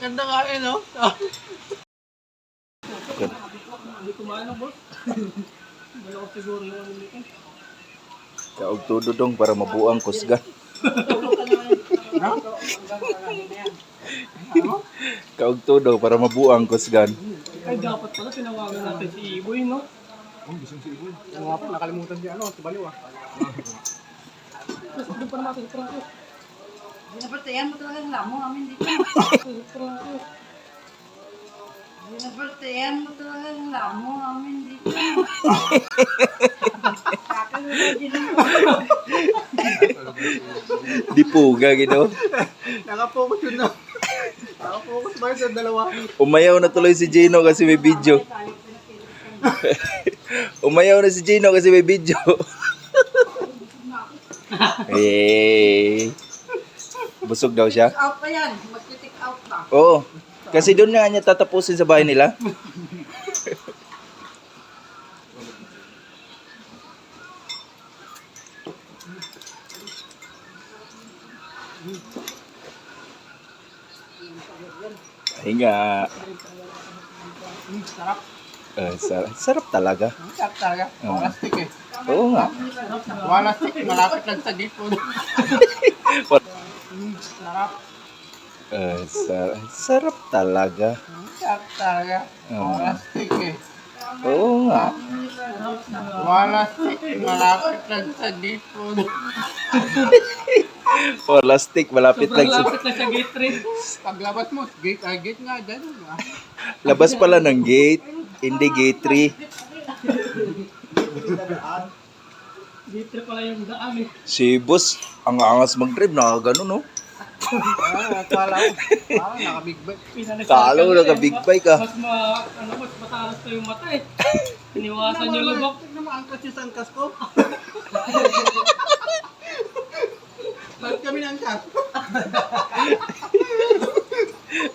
Ganda nga eh, no? Kaog todo dong para mabuang kusga. Kaog todo para mabuang kusgan. Ay, dapat pala tinawagan natin si Iboy, no? Yung nga po, nakalimutan niya ano, si Baliw ah. Tapos doon pa natin, Franco. Binapertihan mo talaga ang lamo namin dito. Franco. Binapertihan mo talaga ang lamo namin dito. Di puga gino. Nakapokus yun na. Nakapokus ba sa dalawa? Umayaw na tuloy si Gino kasi may video. Umayaw na si Gino kasi may video. eh. Busog daw siya. Out pa yan. Mag-take out pa. Oo. Kasi doon nga niya tatapusin sa bahay nila. Hinga. Sarap. Eh, sarap, sarap talaga. Sarap talaga. Oo. Wala stick eh. Oo nga. Wala stick, malapit lang sa dipon. Mm, Sarap. Eh, sarap, sarap talaga. Sarap talaga. Oo. Wala stick eh. Oo nga. Wala stick, malapit lang sa dipon. Wala stick, malapit Sobrang lang sa... lapit na sa gate 3. Paglabas mo, gate, ah, gate nga dyan. ah. Labas pala ng gate. Hindi gate 3. 3 pala yung daan eh. Si boss, ang angas mag-drive, nakagano no? Ah, kala ko. Ah, naka-big bike. Kala ko big bike ah. Mas ma, ano, mas matalas pa yung mata eh. Iniwasan yung lubak. Tignan mo, angkas yung sangkas ko. Balik kami ng angkas.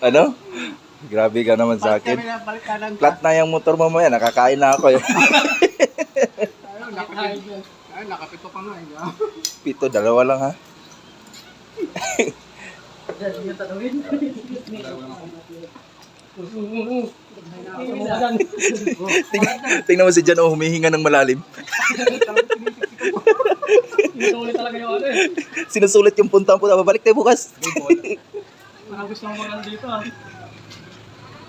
Ano? Grabe ka naman sa akin. na, Flat na yung motor mamaya, nakakain na ako. eh. Ayun, nakapito. Ayun, nakapito ka nga. eh, ah. Pito, dalawa lang ha. Tingnan, tingnan mo si Jan, oh, humihinga ng malalim. Inulit talaga yung ano eh. Sinusulit yung punta po. Babalik tayo bukas. Parang gusto mo magal dito ah.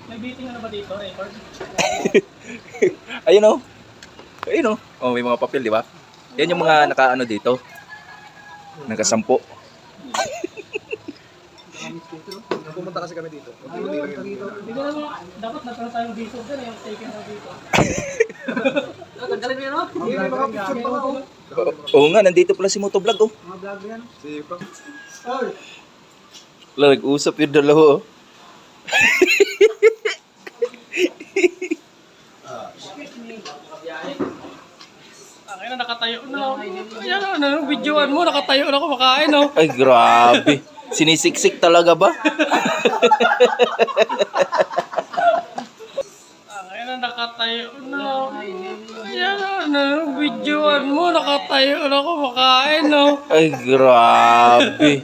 May beating ano ba dito? Record? Ayun oh. Ayun oh. Oh, may mga papel, di ba? Yan yung mga nakaano dito. Nakasampo. Pumunta kasi kami dito. Hindi ko naman, dapat nagkaroon tayong visual dyan eh, yung taken na dito. Tanggalin mo yun oh. Hindi, mga picture pa ako. Oo oo nga, nandito pala si Motovlog oh. Mga vlog yan. Si Pang. Wala, nag-usap yung dalawa oh. Akin na nakatayo na. Ayan ano, videoan mo, nakatayo na kumakain oh. Ay, grabe. Sinisiksik talaga ba? Akin na nakatayo na. Ayan ano, videoan mo, nakatayo na kumakain oh. Ay, grabe.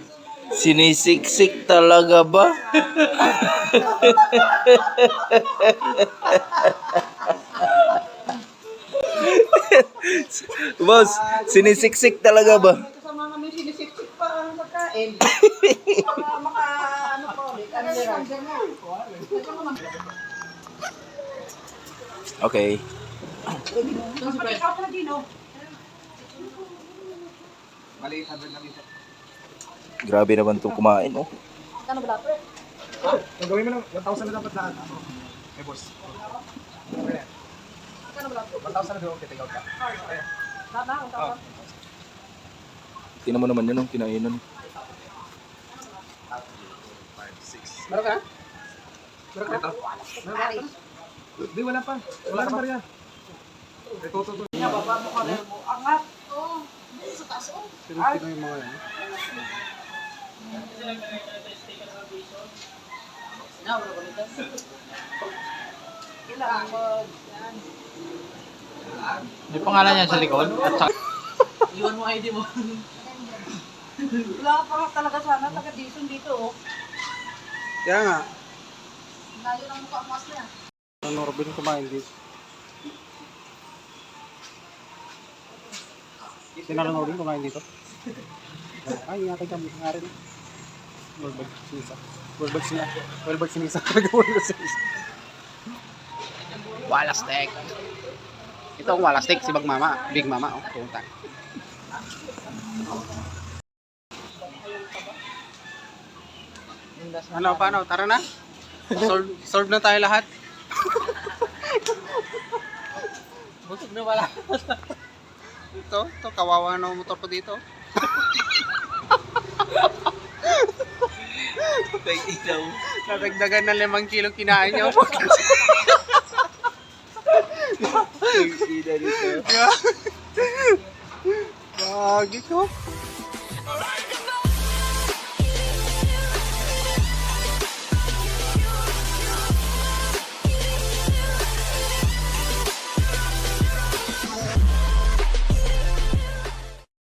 Sinisiksik talaga ba? Boss, sinisiksik talaga ba? Kasama namin sinisiksik pa ang pagkain. Para maka, ano pa ulit. Ano? Okay. Out na din, oh. Grabe naman itong kumain, oh. Ano ba dapat? Ang gawin mo ng 1,000 na dapat lahat. Eh, boss. Tingnan mo naman yun, oh, kinainan. Meron ka na? Meron ka na? Meron ka na? Di, wala pa. Wala ka Maria. Ito, ito, ito. Baba mo ka rin mo. Angat. Oo. Sa taas. oh. Pinagpino yung mga yan. Na, wala ko nito. Kailangan mo. Yan. May pangalan niya sa likod? At sa... Iwan mo ID mo. Wala pa nga talaga sana. Taga-dison dito, oh. Kaya nga, Layo ng mukha mas niya. ang Norbin kumain dito. Sino na Norbin kumain dito? Ay, nga kita nga rin. World Bag Sinisa. World Bag Sinisa. World Bag Sinisa. World Bag Sinisa. Wala steak. Ito ang wala steak si Big Mama. Big Mama, oh. Puta. Ano, paano? Tara na. Solve, solve na tayo lahat. Busog na wala. ito, ito, kawawa na ang motor ko dito. Nadagdagan na limang kilong kinain nyo. Ida dito. Bagi ko.